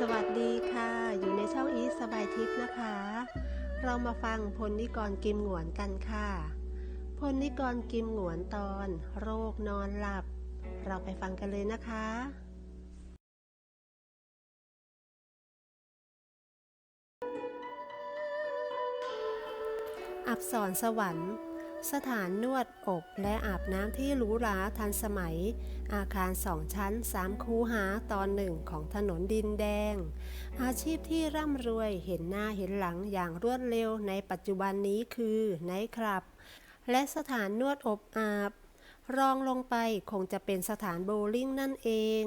สวัสดีค่ะ อยู่ในช่องอีสสบายทิพย์นะคะ เรามาฟังพลนิกรกิมหงวนกันค่ะ พลนิกรกิมหงวนตอน โรคนอนหลับ เราไปฟังกันเลยนะคะอับสรสวรรค์ สถานนวดอบและอาบน้ำที่หรูหราทันสมัย อาคารสองชั้นสามคูหาตอนหนึ่งของถนนดินแดง อาชีพที่ร่ำรวยเห็นหน้าเห็นหลังอย่างรวดเร็วในปัจจุบันนี้คือไนท์คลับ และสถานนวดอบอาบ รองลงไปคงจะเป็นสถานโบว์ลิ่งนั่นเอง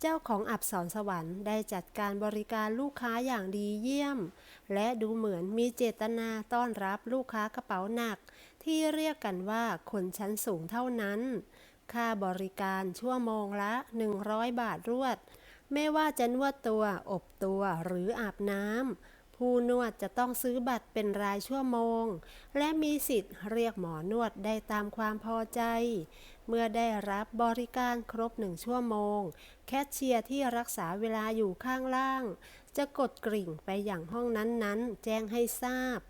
เจ้าของอับสรสวรรค์ได้จัดการบริการลูกค้าอย่างดีเยี่ยม และดูเหมือนมีเจตนาต้อนรับลูกค้ากระเป๋าหนัก ที่เรียกกันว่าคนชั้นสูงเท่านั้น ค่าบริการชั่วโมงละ 100 บาทรวด ไม่ว่าจะนวดตัว อบตัวหรืออาบน้ำผู้นวดจะต้องซื้อบัตรเป็นรายชั่วโมง และมีสิทธิ์เรียกหมอนวดได้ตามความพอใจ เมื่อได้รับบริการครบหนึ่งชั่วโมง แคชเชียร์ที่รักษาเวลาอยู่ข้างล่าง จะกดกริ่งไปอย่างห้องนั้นๆ แจ้งให้ทราบ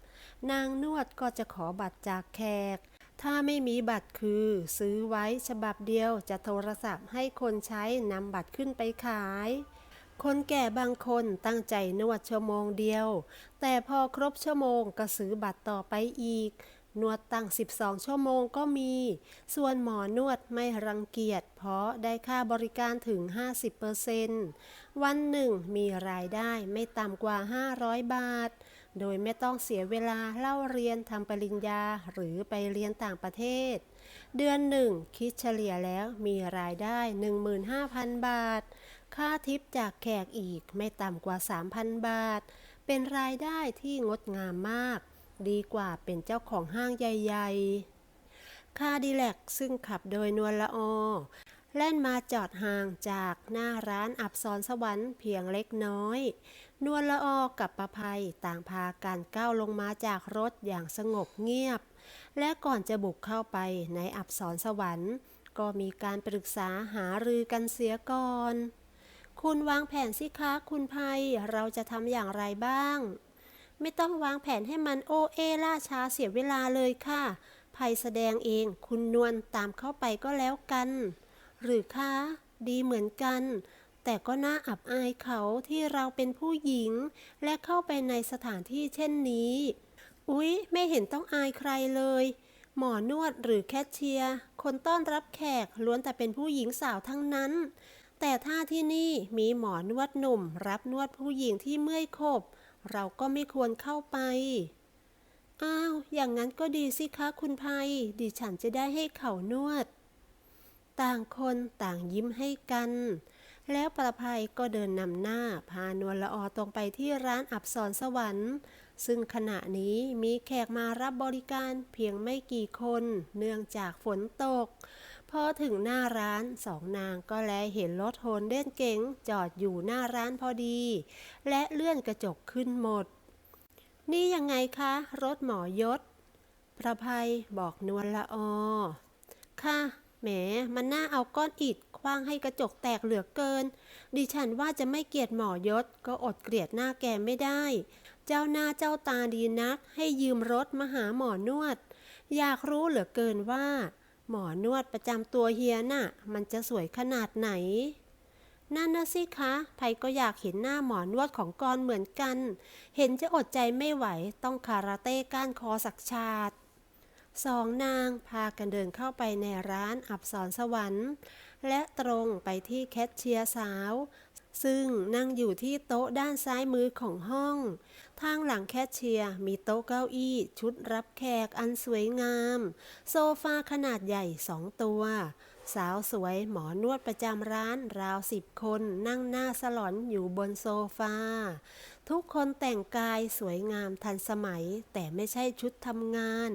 นางนวดก็จะขอบัตรจากแขก ถ้าไม่มีบัตรคือ ซื้อไว้ฉบับเดียวจะโทรศัพท์ให้คนใช้นำบัตรขึ้นไปขายคนแก่บางคนตั้งใจนวดชั่วโมงเดียว แต่พอครบชั่วโมงก็ซื้อบัตรต่อไปอีก นวดตั้ง 12 ชั่วโมงก็มี ส่วนหมอนวดไม่รังเกียจ เพราะได้ค่าบริการถึง 50%วันหนึ่งมีรายได้ไม่ต่ำกว่า 500 บาท โดยไม่ต้องเสียเวลาเล่าเรียนทำปริญญาหรือไปเรียนต่างประเทศ เดือนหนึ่งคิดเฉลี่ยแล้วมีรายได้ 15,000 บาท ค่าทิปจากแขกอีกไม่ต่ำกว่า 3,000 บาท เป็นรายได้ที่งดงามมาก ดีกว่าเป็นเจ้าของห้างใหญ่ๆ คาดิแลกซึ่งขับโดยนวลละออแล่นมาจอดห่างจากหน้าร้านอับสรสวรรค์เพียงเล็กน้อย นวลละออกับประภัยต่างพากันก้าวลงมาจากรถอย่างสงบเงียบ และก่อนจะบุกเข้าไปในอับสรสวรรค์ ก็มีการปรึกษาหารือกันเสียก่อน คุณวางแผนสิคะคุณภัยเราจะทำอย่างไรบ้าง ไม่ต้องวางแผนให้มันโอเอล่าช้าเสียเวลาเลยค่ะภัยแสดงเอง คุณนวลตามเข้าไปก็แล้วกัน หรือคะ ดีเหมือนกัน แต่ก็น่าอับอายเขาที่เราเป็นผู้หญิง และเข้าไปในสถานที่เช่นนี้ อุ๊ย ไม่เห็นต้องอายใครเลย หมอนวดหรือแคชเชียร์ คนต้อนรับแขกล้วนแต่เป็นผู้หญิงสาวทั้งนั้น แต่ถ้าที่นี่มีหมอนวดหนุ่ม รับนวดผู้หญิงที่เมื่อยขบ เราก็ไม่ควรเข้าไป อ้าว อย่างนั้นก็ดีสิคะคุณภัย ดิฉันจะได้ให้เขานวด ต่างคนต่างยิ้มให้กัน แล้วประภัยก็เดินนำหน้าพานวลละออตรงไปที่ร้านอับสรสวรรค์ ซึ่งขณะนี้มีแขกมารับบริการเพียงไม่กี่คน เนื่องจากฝนตก พอถึงหน้าร้านสองนางก็แลเห็นรถโฮนเด่นเก๋งจอดอยู่หน้าร้านพอดี และเลื่อนกระจกขึ้นหมด นี่ยังไงคะ รถหมอยศ ประภัยบอกนวลละออค่ะแหมมันน่าเอาก้อนอิฐคว้างให้กระจกแตกเหลือเกิน ดิฉันว่าจะไม่เกลียดหมอยศ ก็อดเกลียดหน้าแกไม่ได้ เจ้าหน้าเจ้าตาดีนัก ให้ยืมรถมาหาหมอนวด อยากรู้เหลือเกินว่า หมอนวดประจำตัวเฮียน่ะ มันจะสวยขนาดไหน นั่นนะสิคะไผก็อยากเห็นหน้าหมอนวดของกรเหมือนกัน เห็นจะอดใจไม่ไหวต้องคาราเต้ก้านคอสักชาติสองนางพากันเดินเข้าไปในร้านอับสรสวรรค์ และตรงไปที่แคชเชียร์สาว ซึ่งนั่งอยู่ที่โต๊ะด้านซ้ายมือของห้อง ทางหลังแคชเชียร์มีโต๊ะเก้าอี้ ชุดรับแขกอันสวยงาม โซฟาขนาดใหญ่สองตัว สาวสวยหมอนวดประจำร้านราวสิบคนนั่งหน้าสลอนอยู่บนโซฟา ทุกคนแต่งกายสวยงามทันสมัยแต่ไม่ใช่ชุดทำงาน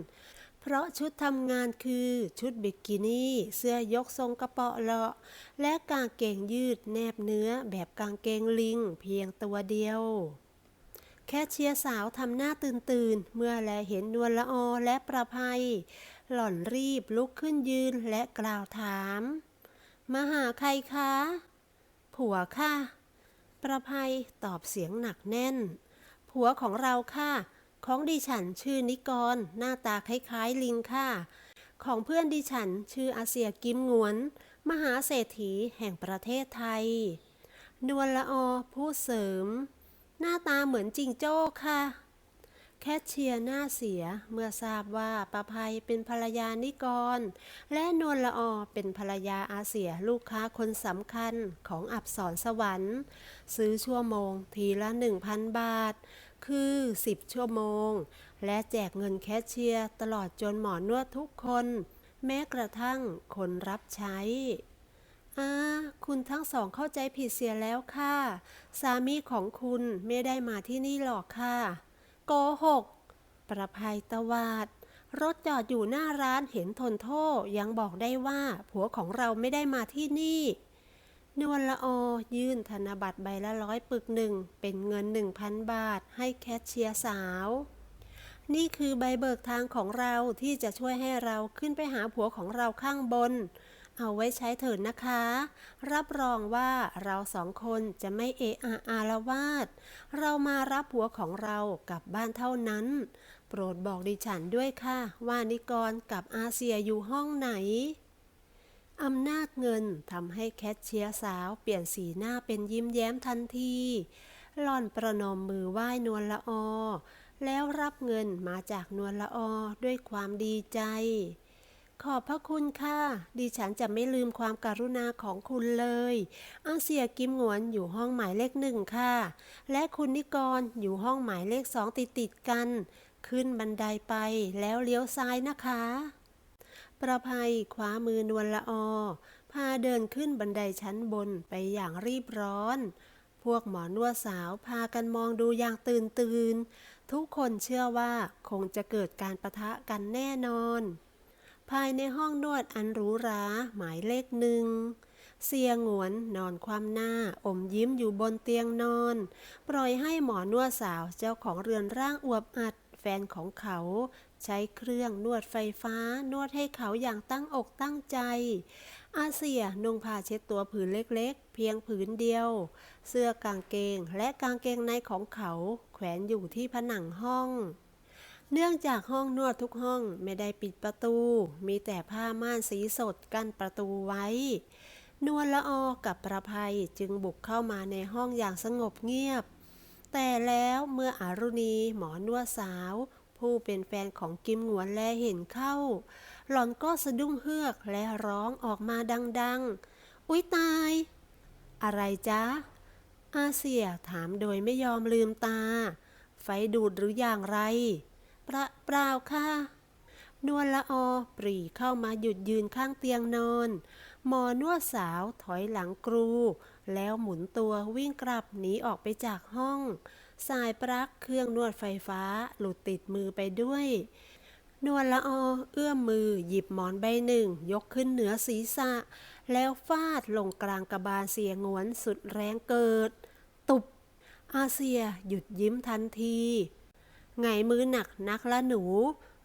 เพราะชุดทำงานคือชุดบิกินี่ เสื้อยกทรงกระเปาะเลาะ และกางเกงยืดแนบเนื้อแบบกางเกงลิงเพียงตัวเดียว แค่เชียร์สาวทำหน้าตื่นตื่นเมื่อแลเห็นนวลละอและประภัย หล่อนรีบลุกขึ้นยืนและกล่าวถาม มาหาใครคะ ผัวค่ะ ประภัยตอบเสียงหนักแน่น ผัวของเราค่ะ ของดิฉันชื่อนิกร หน้าตาคล้ายๆลิงค่ะ ของเพื่อนดิฉันชื่ออาเซียกิมงวน มหาเศรษฐีแห่งประเทศไทย นวลละอผู้เสริม หน้าตาเหมือนจิงโจ้ค่ะ แคทเชียร์หน้าเสียเมื่อทราบว่าประภัยเป็นภรรยานิกร และนวลละอเป็นภรรยาอาเสียลูกค้าคนสำคัญของอับสรสวรรค์ ซื้อชั่วโมงทีละ 1,000 บาท คือ 10 ชั่วโมง และแจกเงินแคชเชียร์ตลอดจนหมอนวดทุกคน แม้กระทั่งคนรับใช้อ่าคุณทั้งสองเข้าใจผิดเสียแล้วค่ะ สามีของคุณไม่ได้มาที่นี่หรอกค่ะ โกหก ประภัยตวาด รถจอดอยู่หน้าร้านเห็นทนโทษยังบอกได้ว่า ผัวของเราไม่ได้มาที่นี่ นวลละออยื่นธนบัตรใบละร้อยปึกหนึ่ง เป็นเงินหนึ่งพันบาท ให้แคชเชียร์สาว นี่คือใบเบิกทางของเราที่จะช่วยให้เราขึ้นไปหาผัวของเราข้างบน เอาไว้ใช้เถิดนะคะ รับรองว่าเราสองคนจะไม่เอะอะอารวาสเรามารับผัวของเรากลับบ้านเท่านั้น โปรดบอกดิฉันด้วยค่ะ ว่านิกรกับอาเซียอยู่ห้องไหน อำนาจเงินทำให้แคทเชียร์สาวเปลี่ยนสีหน้าเป็นยิ้มแย้มทันทีหล่อนประนมมือไหว้นวลละออ แล้วรับเงินมาจากนวลละออด้วยความดีใจ ขอบพระคุณค่ะ ดิฉันจะไม่ลืมความการุณาของคุณเลยอาเซียกิมหงวนอยู่ห้องหมายเลขหนึ่งค่ะ และคุณนิกรอยู่ห้องหมายเลขสองติดติดกัน ขึ้นบันไดไปแล้วเลี้ยวซ้ายนะคะ ประภัยคว้ามือนวลละอ พาเดินขึ้นบันไดชั้นบนไปอย่างรีบร้อน พวกหมอนวดสาวพากันมองดูอย่างตื่นตื่น ทุกคนเชื่อว่าคงจะเกิดการประทะกันแน่นอน ภายในห้องนวดอันหรูหราหมายเลขหนึ่งเสียงหวนนอนคว่ำหน้าอมยิ้มอยู่บนเตียงนอน ปล่อยให้หมอนวดสาวเจ้าของเรือนร่างอวบอัดแฟนของเขา ใช้เครื่องนวดไฟฟ้านวดให้เขาอย่างตั้งอกตั้งใจ อาเซียนุ่งผ้าเช็ดตัวผืนเล็กๆ เพียงผืนเดียว เสื้อกางเกงและกางเกงในของเขาแขวนอยู่ที่ผนังห้อง เนื่องจากห้องนวดทุกห้องไม่ได้ปิดประตู มีแต่ผ้าม่านสีสดกั้นประตูไว้ นวลละออกับประภัยจึงบุกเข้ามาในห้องอย่างสงบเงียบแต่แล้วเมื่ออารุณีหมอนวดสาว ผู้เป็นแฟนของกิมหวนแลเห็นเข้า หล่อนก็สะดุ้งเฮือกและร้องออกมาดังๆ อุ๊ยตาย อะไรจ๊ะ อาเซียถามโดยไม่ยอมลืมตา ไฟดูดหรืออย่างไร ประเปล่าค่ะ นวลละออปรีเข้ามาหยุดยืนข้างเตียงนอน หมอนวดสาวถอยหลังกรู แล้วหมุนตัววิ่งกลับหนีออกไปจากห้อง สายปลั๊กเครื่องนวดไฟฟ้าหลุดติดมือไปด้วย นวลละออเอื้อมมือหยิบหมอนใบหนึ่ง ยกขึ้นเหนือศีรษะ แล้วฟาดลงกลางกระบาลเสียงวนสุดแรงเกิด ตุบ อาเซียหยุดยิ้มทันที ไงมือหนักนักละหนู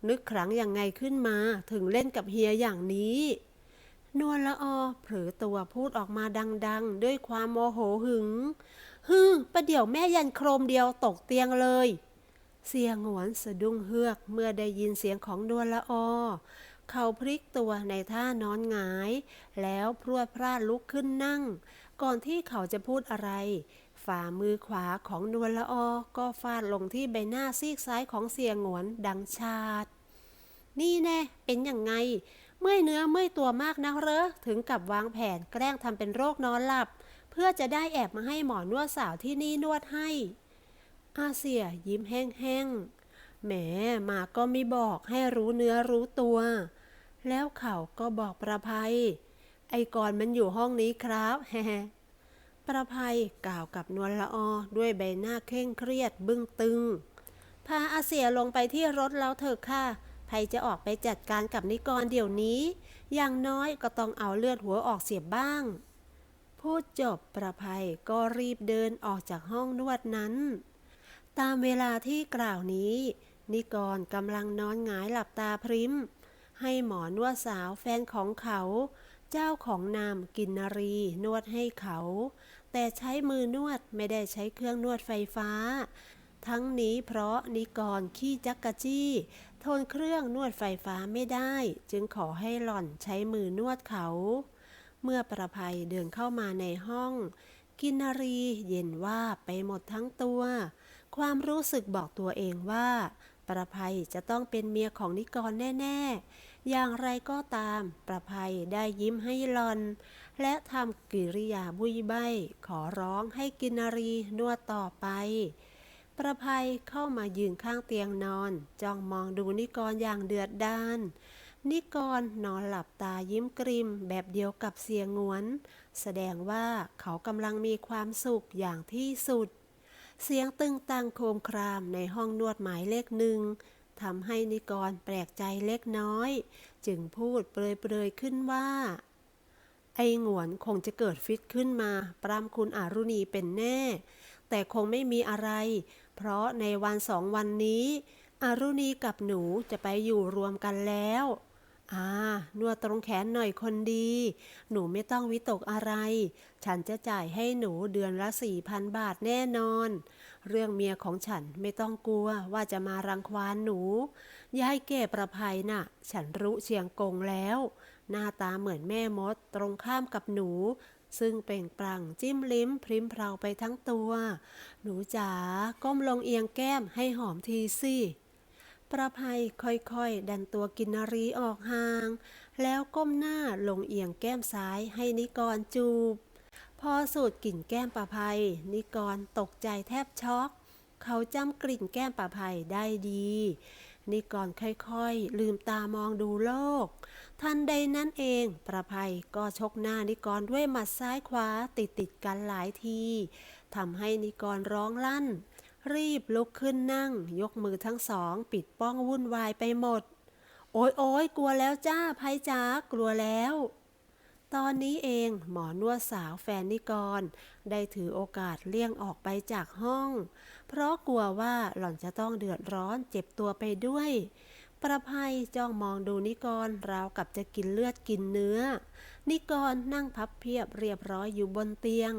นึกครั้งอย่างไงขึ้นมาถึงเล่นกับเฮียอย่างนี้นวลละออเผลอตัวพูดออกมาดัง ๆ ด้วยความโมโหหึง ฮึประเดี๋ยวแม่ยันโครมเดียวตกเตียงเลย เสียงหวนสะดุ้งเฮือกเมื่อได้ยินเสียงของนวลละอเขาพลิกตัวในท่านอนหงาย แล้วพรวดพลาดลุกขึ้นนั่ง ก่อนที่เขาจะพูดอะไร ฝ่ามือขวาของนวลละออก็ฟาดลงที่ใบหน้าซีกซ้ายของเสียงหวนดังชาดนี่แน่ เป็นยังไง เมื่อยเนื้อเมื่อยตัวมากนักเหรอ ถึงกับวางแผนแกล้งทำเป็นโรคนอนหลับ พื่อจะได้แอบมาให้หมอนวดสาวที่นี่นวดให้ อาเซียยิ้มแห้งๆ แหมมาก็ไม่บอกให้รู้เนื้อรู้ตัว แล้วเขาก็บอกประภัย ไอ้กอนมันอยู่ห้องนี้ครับแฮประภัยกล่าวกับนวลละออด้วยใบหน้าเคร่งเครียดบึ้งตึง พาอาเซียลงไปที่รถแล้วเถอะค่ะภัยจะออกไปจัดการกับนิกรเดี๋ยวนี้ อย่างน้อยก็ต้องเอาเลือดหัวออกเสียบบ้าง พูดจบประภัยก็รีบเดินออกจากห้องนวดนั้น ตามเวลาที่กล่าวนี้ นิกรกำลังนอนหงายหลับตาพริม ให้หมอนวดสาวแฟนของเขา เจ้าของนามกินนรีนวดให้เขา แต่ใช้มือนวดไม่ได้ใช้เครื่องนวดไฟฟ้า ทั้งนี้เพราะนิกรขี้จักกะจี้ ทนเครื่องนวดไฟฟ้าไม่ได้ จึงขอให้หล่อนใช้มือนวดเขา เมื่อประภัยเดินเข้ามาในห้อง กินารีเย็นว่าไปหมดทั้งตัว ความรู้สึกบอกตัวเองว่า ประภัยจะต้องเป็นเมียของนิกรแน่ ๆ อย่างไรก็ตาม ประภัยได้ยิ้มให้หลอน และทำกิริยาบุยใบขอร้องให้กินารีนวดต่อไปประภัยเข้ามายืนข้างเตียงนอน จ้องมองดูนิกรอย่างเดือดดาน นิกรนอนหลับตายิ้มกริมแบบเดียวกับเสียงงวน แสดงว่าเขากำลังมีความสุขอย่างที่สุด เสียงตึงตังโคมครามในห้องนวดหมายเลขหนึ่งทำให้นิกรแปลกใจเล็กน้อย จึงพูดเปรยๆขึ้นว่า ไอ้งวนคงจะเกิดฟิตขึ้นมา ปรามคุณอารุณีเป็นแน่ แต่คงไม่มีอะไร เพราะในวันสองวันนี้ อารุณีกับหนูจะไปอยู่รวมกันแล้ว อ่านวดตรงแขนหน่อยคนดี หนูไม่ต้องวิตกอะไร ฉันจะจ่ายให้หนูเดือนละสี่พันบาทแน่นอน เรื่องเมียของฉันไม่ต้องกลัวว่าจะมารังควานหนู ยายเก็ประภัยน่ะ ฉันรู้เชียงกงแล้ว หน้าตาเหมือนแม่มดตรงข้ามกับหนู ซึ่งเปล่งปลั่งจิ้มลิ้มพริมเพราไปทั้งตัว หนูจ๋าก้มลงเอียงแก้มให้หอมทีสิ ประภัยค่อยๆ ดันตัวกินนารีออกห่าง แล้วก้มหน้าลงเอียงแก้มซ้ายให้นิกรจูบ พอสูดกลิ่นแก้มประภัย นิกรตกใจแทบช็อก เขาจำกลิ่นแก้มประภัยได้ดี นิกรค่อยๆ ลืมตามองดูโลก ทันใดนั้นเองประภัยก็ชกหน้านิกรด้วยหมัดซ้ายขวาติดติดๆกันหลายทีทำให้นิกรร้องลั่น รีบลุกขึ้นนั่ง ยกมือทั้งสอง ปิดป้องวุ่นวายไปหมด โอ้ยโอยกลัวแล้วจ้าภัยจ๋ากลัวแล้ว ตอนนี้เองหมอนวดสาวแฟนนิกร ได้ถือโอกาสเลี่ยงออกไปจากห้อง เพราะกลัวว่าหล่อนจะต้องเดือดร้อนเจ็บตัวไปด้วย ประภัยจ้องมองดูนิกรราวกับจะกินเลือดกินเนื้อ นิกรนั่งพับเพียบเรียบร้อยอยู่บนเตียง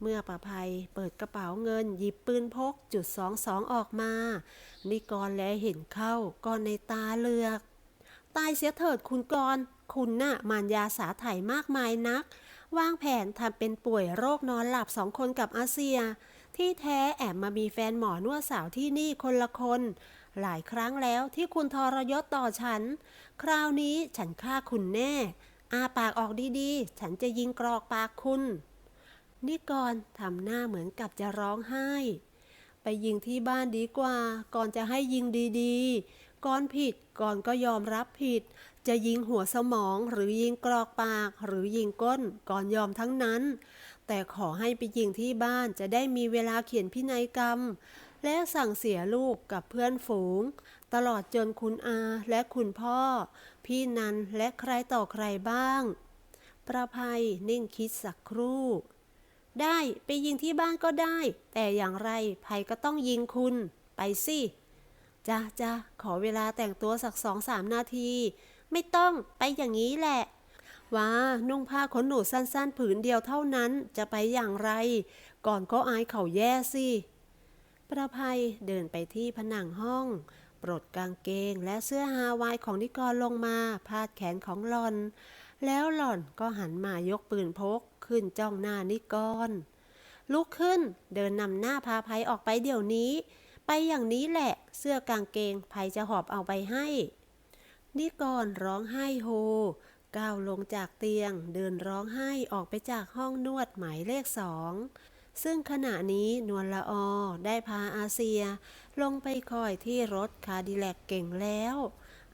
เมื่อประภัยเปิดกระเป๋าเงินหยิบปืนพกจุดสองสองออกมา นิกรแลเห็นเข้าก็ในตาเลือก ตายเสียเถิดคุณกรคุณน่ะมารยาสาไถมากมายนัก วางแผนทำเป็นป่วยโรคนอนหลับสองคนกับอาเซีย ที่แท้แอบมามีแฟนหมอนวดสาวที่นี่คนละคน หลายครั้งแล้วที่คุณทรยศต่อฉัน คราวนี้ฉันฆ่าคุณแน่ อาปากออกดีๆ ฉันจะยิงกรอกปากคุณ นิกรทำหน้าเหมือนกับจะร้องไห้ ไปยิงที่บ้านดีกว่า ก่อนจะให้ยิงดีๆ ก่อนผิดก่อนก็ยอมรับผิด จะยิงหัวสมองหรือยิงกรอกปากหรือยิงก้นก่อนยอมทั้งนั้น แต่ขอให้ไปยิงที่บ้านจะได้มีเวลาเขียนพินัยกรรม และสั่งเสียลูกกับเพื่อนฝูง ตลอดจนคุณอาและคุณพ่อ พี่นันและใครต่อใครบ้าง ประภัยนิ่งคิดสักครู่ ได้ไปยิงที่บ้านก็ได้ แต่อย่างไรภัยก็ต้องยิงคุณ ไปสิจ้าจ้าขอเวลาแต่งตัวสักสองสามนาที ไม่ต้องไปอย่างนี้แหละว่านุ่งผ้าขนหนูสั้นๆ ผืนเดียวเท่านั้นจะไปอย่างไร ก่อนก็อายเขาแย่สิ ประภัยเดินไปที่ผนังห้อง ปลดกางเกงและเสื้อฮาวายของนิกรลงมา พาดแขนของหลอน แล้วหล่อนก็หันมายกปืนพก ขึ้นจ้องหน้านิกร ลุกขึ้นเดินนำหน้าพาภัยออกไปเดี๋ยวนี้ ไปอย่างนี้แหละเสื้อกางเกงภัยจะหอบเอาไปให้ นิกรร้องไห้โฮ ก้าวลงจากเตียง เดินร้องไห้ออกไปจากห้องนวดหมายเลขสองซึ่งขณะนี้นวลละออได้พาอาเซีย ลงไปคอยที่รถคาดิแลกเก่งแล้ว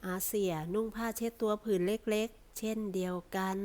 อาเซียนุ่งผ้าเช็ดตัวผืนเล็กๆ เช่นเดียวกัน